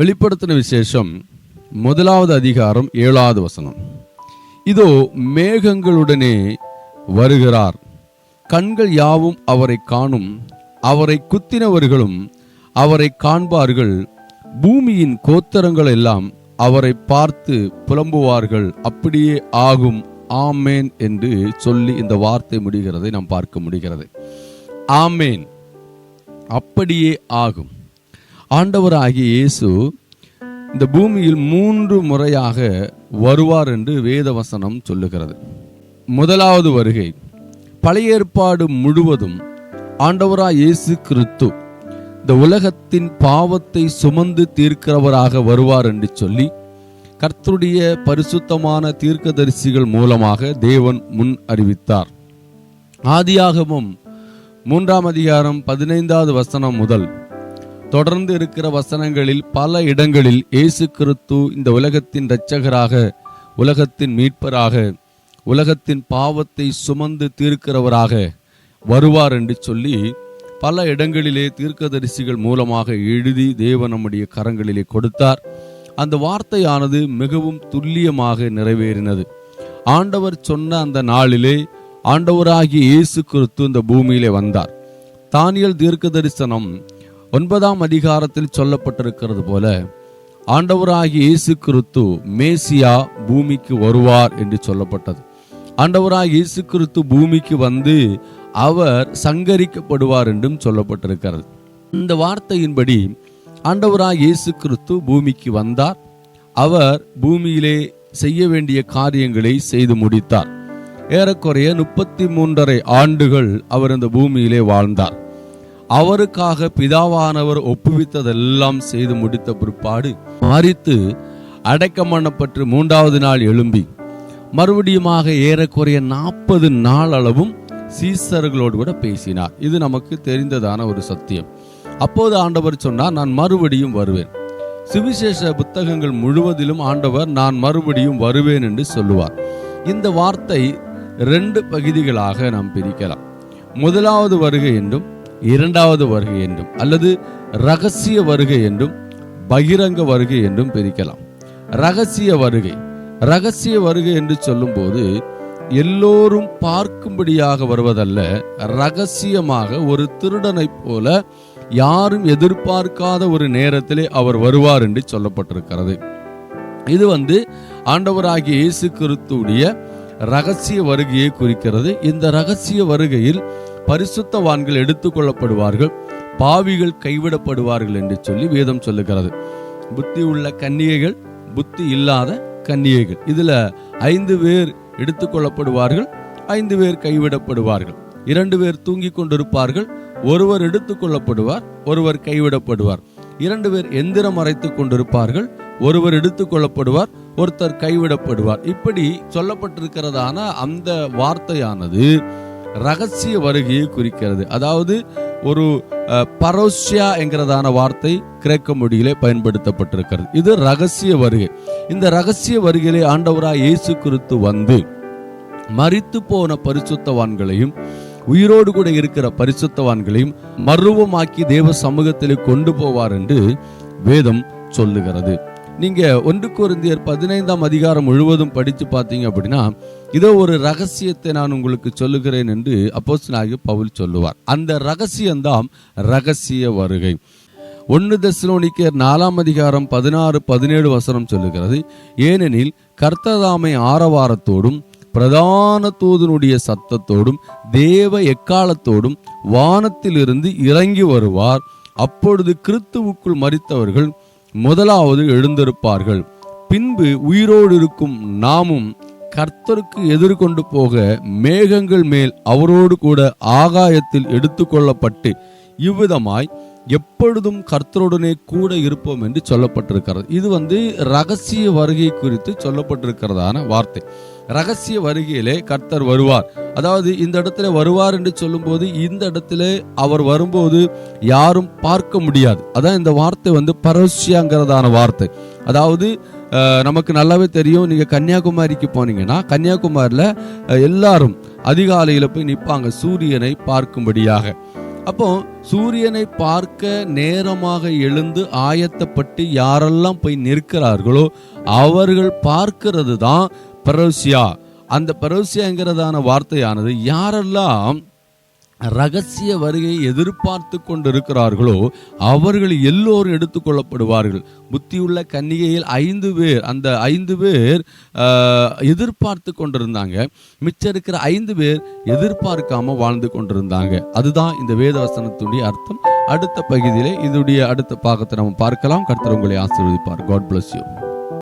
வெளிப்படுத்தின விசேஷம் முதலாவது அதிகாரம் ஏழாவது வசனம். இதோ மேகங்களுடனே வருகிறார். கண்கள் யாவும் அவரை காணும். அவரை குத்தினவர்களும் அவரை காண்பார்கள். பூமியின் கோத்தரங்கள் எல்லாம் அவரை பார்த்து புலம்புவார்கள். அப்படியே ஆகும். ஆமேன் என்று சொல்லி இந்த வார்த்தை முடிகிறதை நாம் பார்க்க முடிகிறது. ஆமேன். அப்படியே ஆகும். ஆண்டவராகிய இயேசு இந்த பூமியில் மூன்று முறையாக வருவார் என்று வேதவசனம் சொல்லுகிறது. முதலாவது வருகை பழைய ஏற்பாடு முழுவதும் ஆண்டவராய் இயேசு கிறிஸ்து இந்த உலகத்தின் பாவத்தை சுமந்து தீர்க்கிறவராக வருவார் என்று சொல்லி கர்த்தருடைய பரிசுத்தமான தீர்க்கதரிசிகள் மூலமாக தேவன் முன் அறிவித்தார். ஆதியாகமும் மூன்றாம் அதிகாரம் பதினைந்தாவது வசனம் முதல் தொடர்ந்து இருக்கிற வசனங்களில் பல இடங்களில் இயேசு கிறிஸ்து இந்த உலகத்தின் இரட்சகராக உலகத்தின் மீட்பராக உலகத்தின் பாவத்தை சுமந்து தீர்க்கிறவராக வருவார் என்று சொல்லி பல இடங்களிலே தீர்க்கதரிசிகள் மூலமாக எழுதி தேவன் நம்முடைய கரங்களிலே கொடுத்தார். அந்த வார்த்தையானது மிகவும் துல்லியமாக நிறைவேறினது. ஆண்டவர் சொன்ன அந்த நாளிலே ஆண்டவராகிய இயேசு கிறிஸ்து இந்த பூமியிலே வந்தார். தானியல் தீர்க்க தரிசனம் ஒன்பதாம் அதிகாரத்தில் சொல்லப்பட்டிருக்கிறது போல ஆண்டவராகிய இயேசு கிறிஸ்து மேசியா பூமிக்கு வருவார் என்று சொல்லப்பட்டது. ஆண்டவராகிய இயேசு கிறிஸ்து பூமிக்கு வந்து அவர் சங்கரிக்கப்படுவார் என்றும் சொல்லப்பட்டிருக்கிறது. இந்த வார்த்தையின்படி ஆண்டவராக இயேசு கிறிஸ்து பூமிக்கு வந்தார். அவர் பூமியிலே செய்ய வேண்டிய காரியங்களை செய்து முடித்தார். ஏறக்குறைய முப்பத்தி மூன்றரை ஆண்டுகள் அவர் இந்த பூமியிலே வாழ்ந்தார். அவருக்காக பிதாவானவர் ஒப்புவித்ததெல்லாம் செய்து முடித்த பிற்பாடு மறித்து அடக்கமண்ணப்பட்டு மூன்றாவது நாள் எழும்பி மறுபடியுமாக ஏறக்குறைய நாற்பது நாள் அளவும் சீசர்களோடு கூட பேசினார். இது நமக்கு தெரிந்ததான ஒரு சத்தியம். அப்போது ஆண்டவர் சொன்னார் நான் மறுபடியும் வருவேன். சுவிசேஷ புத்தகங்கள் முழுவதிலும் ஆண்டவர் நான் மறுபடியும் வருவேன் என்று சொல்லுவார். இந்த வார்த்தை ரெண்டு பகுதிகளாக நாம் பிரிக்கலாம். முதலாவது வருகை என்றும் இரண்டாவது வருகை என்றும் அல்லது ரகசிய வருகை என்றும் பகிரங்க வருகை என்றும் பிரிக்கலாம். ரகசிய வருகை. ரகசிய வருகை என்று சொல்லும்போது எல்லோரும் பார்க்கும்படியாக வருவதல்ல ரகசியமாக ஒரு திருடனைப் போல யாரும் எதிர்பார்க்காத ஒரு நேரத்திலே அவர் வருவார் என்று சொல்லப்பட்டிருக்கிறது. இது வந்து ஆண்டவராகிய இயேசு கிறிஸ்துடைய ரகசிய வருகையை குறிக்கிறது. இந்த ரகசிய வருகையில் பரிசுத்தவான்கள் எடுத்துக்கொள்ளப்படுவார்கள் பாவிகள் கைவிடப்படுவார்கள் என்று சொல்லி வேதம் சொல்லுகிறது. புத்தி உள்ள கன்னிகைகள் புத்தி இல்லாத கன்னிகைகள். இதுல ஐந்து பேர் எடுத்துக்கொள்ளப்படுவார்கள் ஐந்து பேர் கைவிடப்படுவார்கள். இரண்டு பேர் தூங்கிக் கொண்டிருப்பார்கள் ஒருவர் எடுத்துக்கொள்ளப்படுவார் ஒருவர் கைவிடப்படுவார். இரண்டு பேர் எந்திரம் அரைத்துக் கொண்டிருப்பார்கள் ஒருவர் எடுத்துக்கொள்ளப்படுவார் ஒருத்தர் கைவிடப்படுவார். இப்படி சொல்லப்பட்டிருக்கிறதான அந்த வார்த்தையானது ரகசிய வருகையை குறிக்கிறது. அதாவது ஒரு அஹ், என்கிறதான வார்த்தை கிரேக்க மொழியிலே பயன்படுத்தப்பட்டிருக்கிறது. இது ரகசிய வருகை. இந்த ரகசிய வருகையிலே ஆண்டவராக இயேசு கிறிஸ்து வந்து மறித்து போன பரிசுத்தவான்களையும் உயிரோடு கூட இருக்கிற பரிசுத்தவான்களையும் மர்வமாக்கி தேவ சமூகத்திலே கொண்டு போவார் என்று வேதம் சொல்லுகிறது. நீங்க ஒன்று குருந்தியர் பதினைந்தாம் அதிகாரம் முழுவதும் படித்து பார்த்தீங்க அப்படின்னா இதோ ஒரு ரகசியத்தை நான் உங்களுக்கு சொல்லுகிறேன் என்று அப்போஸ்தலனாகிய பவுல் சொல்லுவார். அந்த ரகசியம்தான் ரகசிய வருகை. ஒன்று தெசலோனிக்கர் நாலாம் அதிகாரம் பதினாறு பதினேழு வசனம் சொல்லுகிறது ஏனெனில் கர்த்ததாமை ஆரவாரத்தோடும் பிரதான தூதனுடைய சத்தத்தோடும் தேவ எக்காலத்தோடும் வானத்திலிருந்து இறங்கி வருவார். அப்பொழுது கிறித்துவுக்குள் மறித்தவர்கள் முதலாவது எழுந்திருப்பார்கள். பின்பு உயிரோடு இருக்கும் நாமும் கர்த்தருக்கு எதிர்கொண்டு போக மேகங்கள் மேல் அவரோடு கூட ஆகாயத்தில் எடுத்துக்கொள்ளப்பட்டு இவ்விதமாய் எப்பொழுதும் கர்த்தருடனே கூட இருப்போம் என்று சொல்லப்பட்டிருக்கிறது. இது வந்து ரகசிய வருகை குறித்து சொல்லப்பட்டிருக்கிறதான வார்த்தை. ரகசிய வருகையிலே கர்த்தர் வருவார். அதாவது இந்த இடத்துல வருவார் என்று சொல்லும்போது இந்த இடத்துல அவர் வரும்போது யாரும் பார்க்க முடியாது. அதான் இந்த வார்த்தை வந்து பரோசியாங்கிறதான வார்த்தை. அதாவது நமக்கு நல்லாவே தெரியும் நீங்க கன்னியாகுமரிக்கு போனீங்கன்னா கன்னியாகுமரியில் எல்லாரும் அதிகாலையில போய் நிற்பாங்க சூரியனை பார்க்கும்படியாக. அப்போ சூரியனை பார்க்க நேரமாக எழுந்து ஆயத்தப்பட்டு யாரெல்லாம் போய் நிற்கிறார்களோ அவர்கள் பார்க்கிறது தான் பரோசியா. அந்த பரோசியாங்கிறதான வார்த்தையானது யாரெல்லாம் ரகசிய வருகையை எதிர்பார்த்து கொண்டிருக்கிறார்களோ அவர்கள் எல்லோரும் எடுத்துக்கொள்ளப்படுவார்கள். புத்தியுள்ள கன்னிகையில் ஐந்து பேர் அந்த ஐந்து பேர் எதிர்பார்த்து கொண்டிருந்தாங்க. மிச்சம் இருக்கிற ஐந்து பேர் எதிர்பார்க்காம வாழ்ந்து கொண்டிருந்தாங்க. அதுதான் இந்த வேதவசனத்துடைய அர்த்தம். அடுத்த பகுதியிலே இதனுடைய அடுத்த பாகத்தை நம்ம பார்க்கலாம். கர்த்தர் உங்களை ஆசீர்வதிப்பார். God bless you